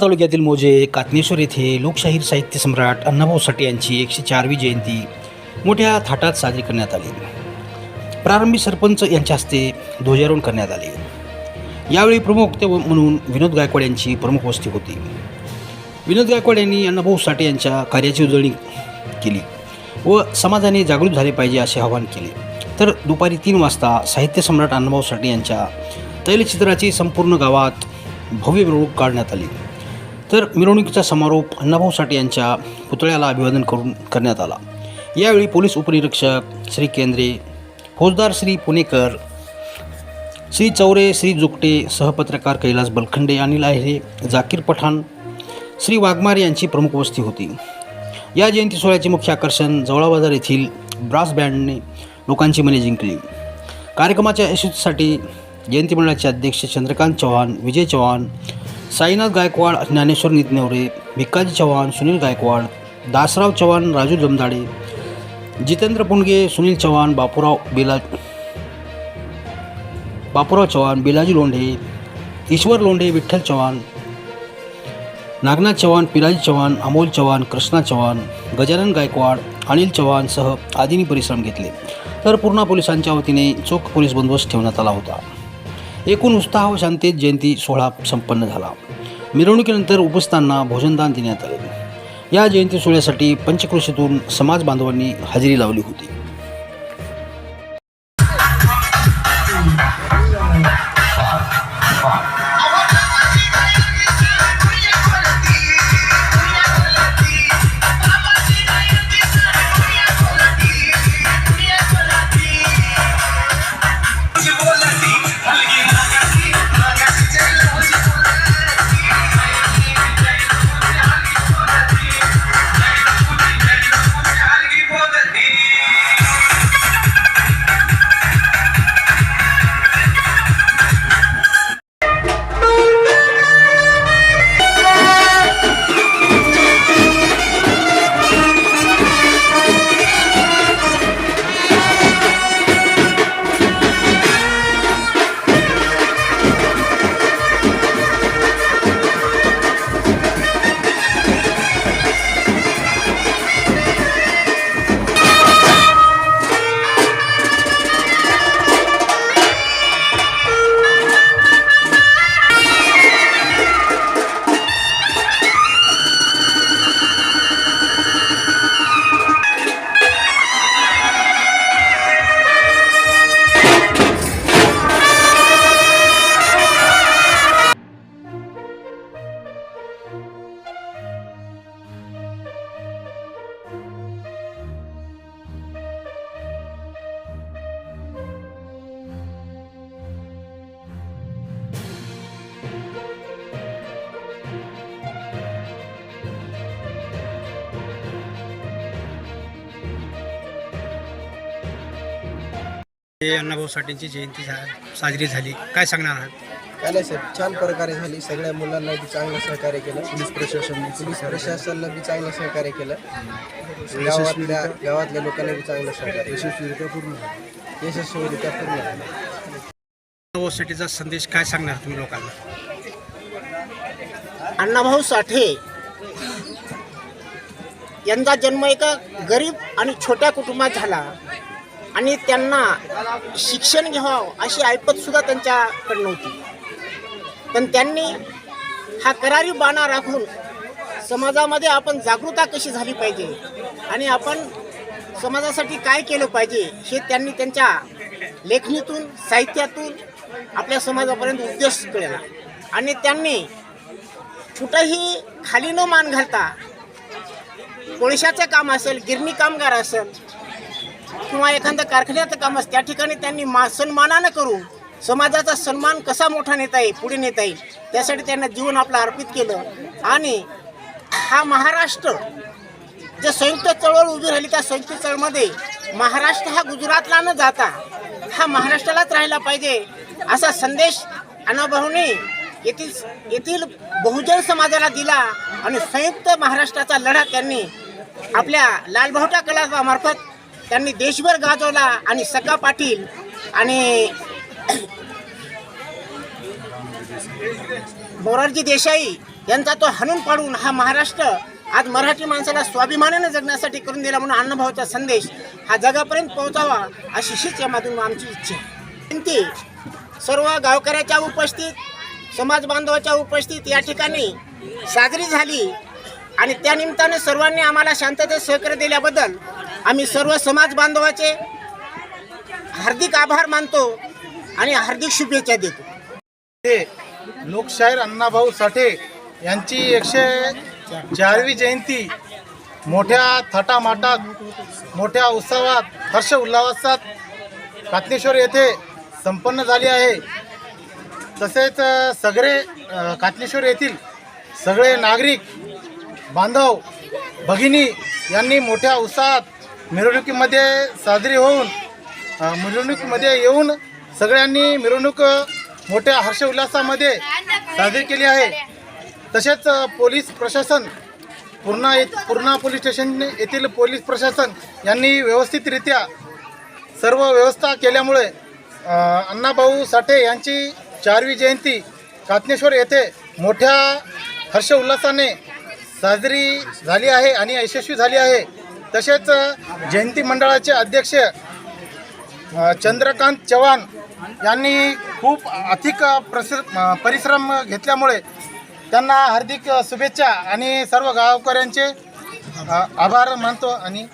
तालुक्यातील मोजे कातनेश्वर येथे लोकशाहीर साहित्य सम्राट अण्णाभाऊ साठे यांची एकशे चारवी जयंती मोठ्या थाटात साजरी करण्यात आली. प्रारंभी सरपंच यांच्या हस्ते ध्वजारोहण करण्यात आले. यावेळी प्रमुख ते म्हणून विनोद गायकवाड यांची प्रमुख उपस्थिती होती. विनोद गायकवाड यांनी अण्णाभाऊ साठे यांच्या कार्याची उजळणी केली व समाजाने जागृत झाले पाहिजे असे आवाहन केले. तर दुपारी तीन वाजता साहित्य सम्राट अण्णाभाऊ साठे यांच्या तैलचित्राची संपूर्ण गावात भव्य मिरवणूक काढण्यात आली. तर मिरवणुकीचा समारोप अण्णाभाऊ साठे यांच्या पुतळ्याला अभिवादन करून करण्यात आला. यावेळी पोलीस उपनिरीक्षक श्री केंद्रे फौजदार श्री पुणेकर श्री चौरे श्री जुकटे सहपत्रकार कैलास बलखंडे अनिल आहेरे जाकीर पठाण श्री वाघमारे यांची प्रमुख उपस्थिती होती. या जयंती सोहळ्याचे मुख्य आकर्षण जवळा बाजार येथील ब्रास बँडने लोकांची मने जिंकली. कार्यक्रमाच्या यशस्वीसाठी जयंती मंडळाचे अध्यक्ष चंद्रकांत चव्हाण विजय चव्हाण साईनाथ गायकवाड ज्ञानेश्वर नितनेवरे भिक्काजी चव्हाण सुनील गायकवाड दासराव चव्हाण राजू जमदाडे जितेंद्र पुणगे सुनील चव्हाण बापूराव बिला बापूराव चव्हाण बिलाजी लोंढे ईश्वर लोंढे विठ्ठल चव्हाण नागनाथ चव्हाण पिराजी चव्हाण अमोल चव्हाण कृष्णा चव्हाण गजानन गायकवाड अनिल चव्हाणसह आदींनी परिश्रम घेतले. तर पूर्णा पोलिसांच्या वतीने चोख पोलीस बंदोबस्त ठेवण्यात आला होता. एकूण उत्साह व शांतीत जयंती सोहळा संपन्न झाला. मिरवणुकीनंतर उपस्थांना भोजनदान देण्यात आले. या जयंती सोहळ्यासाठी पंचक्रोशीतून समाज बांधवांनी हजेरी लावली होती. हे अण्णाभाऊ साठेंची जयंती झा- साजरी झाली. काय सांगणार आहात? काय नाही साहेब छान प्रकारे झाली. सगळ्या मुलांना बी चांगलं सहकार्य केलं. पोलीस प्रशासन पोलीस प्रशासनाला बी चांगलं सहकार्य केलं. गावातल्या गावातल्या लोकांना बी चांगलं सहकार्य यशस्वीरित्या पूर्ण यशस्वीरित्या पूर्ण झालं. अण्णाभाऊ साठेचा संदेश काय सांगणार तुम्ही लोकांना? अण्णाभाऊ साठे यांचा जन्म एका गरीब आणि छोट्या कुटुंबात झाला. आणि त्यांना शिक्षण घ्यावं अशी ऐपतसुद्धा त्यांच्याकडनं होती. नव्हती पण त्यांनी हा करारी बाणा राखून समाजामध्ये आपण जागृता कशी झाली पाहिजे आणि आपण समाजासाठी काय केलं पाहिजे हे त्यांनी त्यांच्या लेखणीतून साहित्यातून आपल्या समाजापर्यंत उद्देश केला आणि त्यांनी कुठंही खाली न मान घालता कोळशाचं काम असेल गिरणी कामगार असेल किंवा एखाद्या कारखान्याचं काम असतं त्या ठिकाणी त्यांनी मा सन्मानानं करून समाजाचा सन्मान कसा मोठा नेता येईल पुढे नेता येईल त्यासाठी त्यांना जीवन आपलं अर्पित केलं. आणि हा महाराष्ट्र जे संयुक्त चळवळ उभी राहिली त्या संयुक्त चळमध्ये महाराष्ट्र हा गुजरातला न जाता हा महाराष्ट्रालाच राहिला पाहिजे असा संदेश अण्णाभाऊंनी येथील येथील बहुजन समाजाला दिला आणि संयुक्त महाराष्ट्राचा लढा त्यांनी आपल्या लालभावटा कलामार्फत त्यांनी देशभर गाजवला आणि सका पाटील आणि मोरारजी देसाई यांचा तो हणून पाडून हा महाराष्ट्र आज मराठी माणसाला स्वाभिमानानं जगण्यासाठी करून दिला म्हणून अण्णाभाऊचा संदेश हा जगापर्यंत पोहोचावा अशी हीच यामधून आमची इच्छा आहे. विनंती सर्व गावकऱ्याच्या उपस्थित समाज बांधवाच्या उपस्थित या ठिकाणी साजरी झाली आणि त्यानिमित्तानं सर्वांनी आम्हाला शांततेत सहकार्य दिल्याबद्दल आम्ही सर्व समाज बांधवाचे हार्दिक आभार मानतो आणि हार्दिक शुभेच्छा देतो. ते लोकशाहीर अण्णाभाऊ साठे यांची एकशे चारवी जयंती मोठ्या थाटामाटात मोठ्या उत्सवात हर्ष उल्हासात कात्नेश्वर येथे संपन्न झाली आहे. तसेच सगळे कात्नेश्वर येथील सगळे नागरिक बांधव भगिनी यांनी मोठ्या उत्साहात मिरवणुकीमध्ये साजरी होऊन मिरवणुकीमध्ये येऊन सगळ्यांनी मिरवणूक मोठ्या हर्षउल्लासामध्ये साजरी केली आहे. तसेच पोलीस प्रशासन पूर्णा ये पूर्णा पोलीस स्टेशन येथील पोलीस प्रशासन यांनी व्यवस्थितरित्या सर्व व्यवस्था केल्यामुळे अण्णाभाऊ साठे यांची चारवी जयंती कातनेश्वर येथे मोठ्या हर्षउल्हासाने साजरी झाली आहे आणि यशस्वी झाली आहे. तसेच जयंती मंडळाचे अध्यक्ष चंद्रकांत चव्हाण यांनी खूप अधिक प्रसि परिश्रम घेतल्यामुळे त्यांना हार्दिक शुभेच्छा आणि सर्व गावकऱ्यांचे आभार मानतो आणि